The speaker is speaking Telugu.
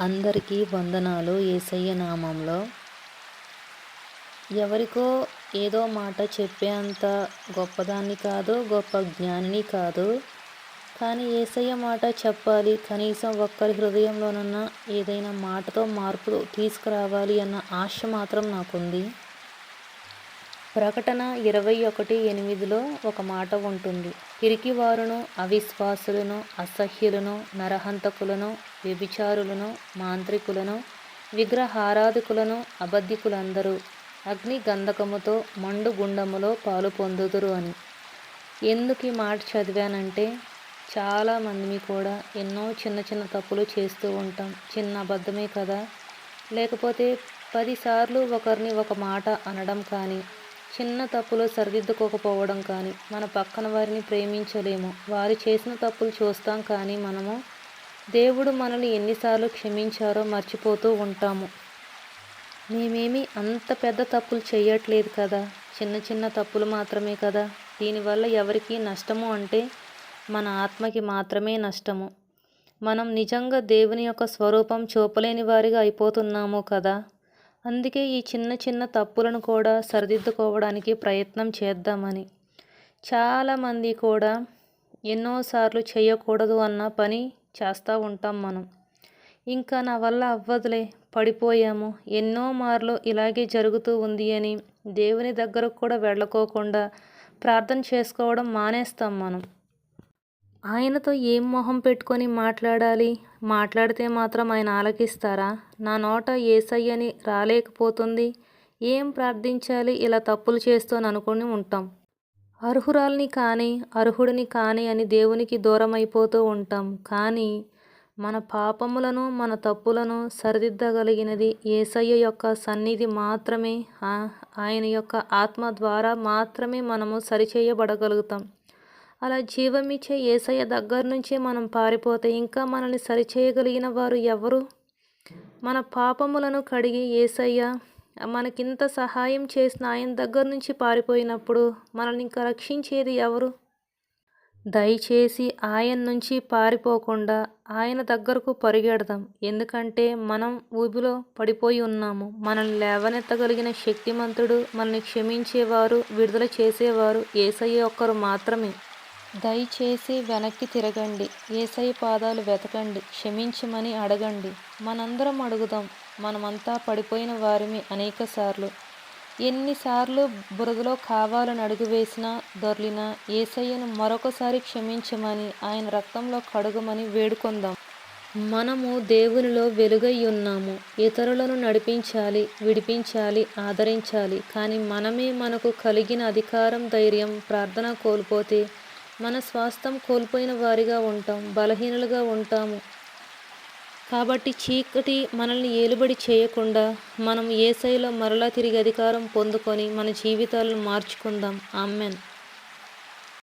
అందరికీ వందనాలు ఏసయ్య నామంలో. ఎవరికో ఏదో మాట చెప్పేంత గొప్పదాన్ని కాదు గొప్ప జ్ఞానిని కాదు. కానీ ఏసయ్య మాట చెప్పాలి కనీసం ఒక్కరి హృదయంలోనన్న ఏదైనా మాటతో మార్పులు తీసుకురావాలి అన్న ఆశ మాత్రం నాకుంది. ప్రకటన ఇరవై ఒకటి ఎనిమిదిలో ఒక మాట ఉంటుంది. పిరికివారును అవిశ్వాసులను అసహ్యులను నరహంతకులను వ్యభిచారులను మాంత్రికులను విగ్రహారాధికులను అబద్ధికులందరూ అగ్ని గంధకముతో మండు గుండములో పాలు పొందుదురు అని. ఎందుకు ఈ మాట చదివానంటే చాలామందిని కూడా ఎన్నో చిన్న చిన్న తప్పులు చేస్తూ ఉంటాం. చిన్న అబద్ధమే కదా. లేకపోతే పదిసార్లు ఒకరిని ఒక మాట అనడం కానీ చిన్న తప్పులు సరిదిద్దుకోకపోవడం కానీ మన పక్కన వారిని ప్రేమించలేము. వారు చేసిన తప్పులు చూస్తాం కానీ మనము దేవుడు మనల్ని ఎన్నిసార్లు క్షమించారో మర్చిపోతూ ఉంటాము. మేమేమి అంత పెద్ద తప్పులు చేయట్లేదు కదా. చిన్న చిన్న తప్పులు మాత్రమే కదా. దీనివల్ల ఎవరికి నష్టము అంటే మన ఆత్మకి మాత్రమే నష్టము. మనం నిజంగా దేవుని యొక్క స్వరూపం చూపలేని వారిగా అయిపోతున్నాము కదా. అందుకే ఈ చిన్న చిన్న తప్పులను కూడా సరిదిద్దుకోవడానికి ప్రయత్నం చేద్దామని. చాలామంది కూడా ఎన్నోసార్లు చేయకూడదు అన్న పని చేస్తూ ఉంటాం మనం. ఇంకా నా వల్ల అవ్వదులే పడిపోయాము. ఎన్నో మార్లు ఇలాగే జరుగుతూ ఉంది అని దేవుని దగ్గరకు కూడా వెళ్ళకోకుండా ప్రార్థన చేసుకోవడం మానేస్తాం మనం. ఆయనతో ఏం మొహం పెట్టుకొని మాట్లాడాలి? మాట్లాడితే మాత్రం ఆయన ఆలకిస్తారా? నా నోట ఏసయ్యని రాలేకపోతుంది. ఏం ప్రార్థించాలి? ఇలా తప్పులు చేస్తూని అనుకుని ఉంటాం. అర్హురాల్ని కానీ అర్హుడిని కానీ అని దేవునికి దూరం అయిపోతూ ఉంటాం. కానీ మన పాపములను మన తప్పులను సరిదిద్దగలిగినది ఏసయ్య యొక్క సన్నిధి మాత్రమే. ఆయన యొక్క ఆత్మ ద్వారా మాత్రమే మనము సరిచేయబడగలుగుతాం. అలా జీవమిచ్చే ఏసయ్య దగ్గర నుంచే మనం పారిపోతే ఇంకా మనల్ని సరిచేయగలిగిన వారు ఎవరు? మన పాపములను కడిగి ఏసయ్య మనకింత సహాయం చేసిన ఆయన దగ్గర నుంచి పారిపోయినప్పుడు మనల్ని ఇంకా రక్షించేది ఎవరు? దయచేసి ఆయన నుంచి పారిపోకుండా ఆయన దగ్గరకు పరిగెడదాం. ఎందుకంటే మనం ఊబిలో పడిపోయి ఉన్నాము. మనల్ని లేవనెత్తగలిగిన శక్తిమంతుడు మనల్ని క్షమించేవారు విడుదల చేసేవారు ఏసయ్య ఒక్కరు మాత్రమే. దయచేసి వెనక్కి తిరగండి. ఏసై పాదాలు వెతకండి. క్షమించమని అడగండి. మనందరం అడుగుదాం. మనమంతా పడిపోయిన వారిమి అనేక సార్లు. ఎన్నిసార్లు బురదలో కావాలని అడుగు వేసినా దొర్లినా ఏసయ్యను మరొకసారి క్షమించమని ఆయన రక్తంలో కడుగమని వేడుకొందాం. మనము దేవునిలో వెలుగై ఉన్నాము. ఇతరులను నడిపించాలి విడిపించాలి ఆదరించాలి. కానీ మనమే మనకు కలిగిన అధికారం ధైర్యం ప్రార్థన కోల్పోతే మన స్వాస్థ్యం కోల్పోయిన వారిగా ఉంటాం బలహీనులుగా ఉంటాము. కాబట్టి చీకటి మనల్ని ఏలుబడి చేయకుండా మనం ఏ శైలో మరలా తిరిగి అధికారం పొందుకొని మన జీవితాలను మార్చుకుందాం. ఆమెన్.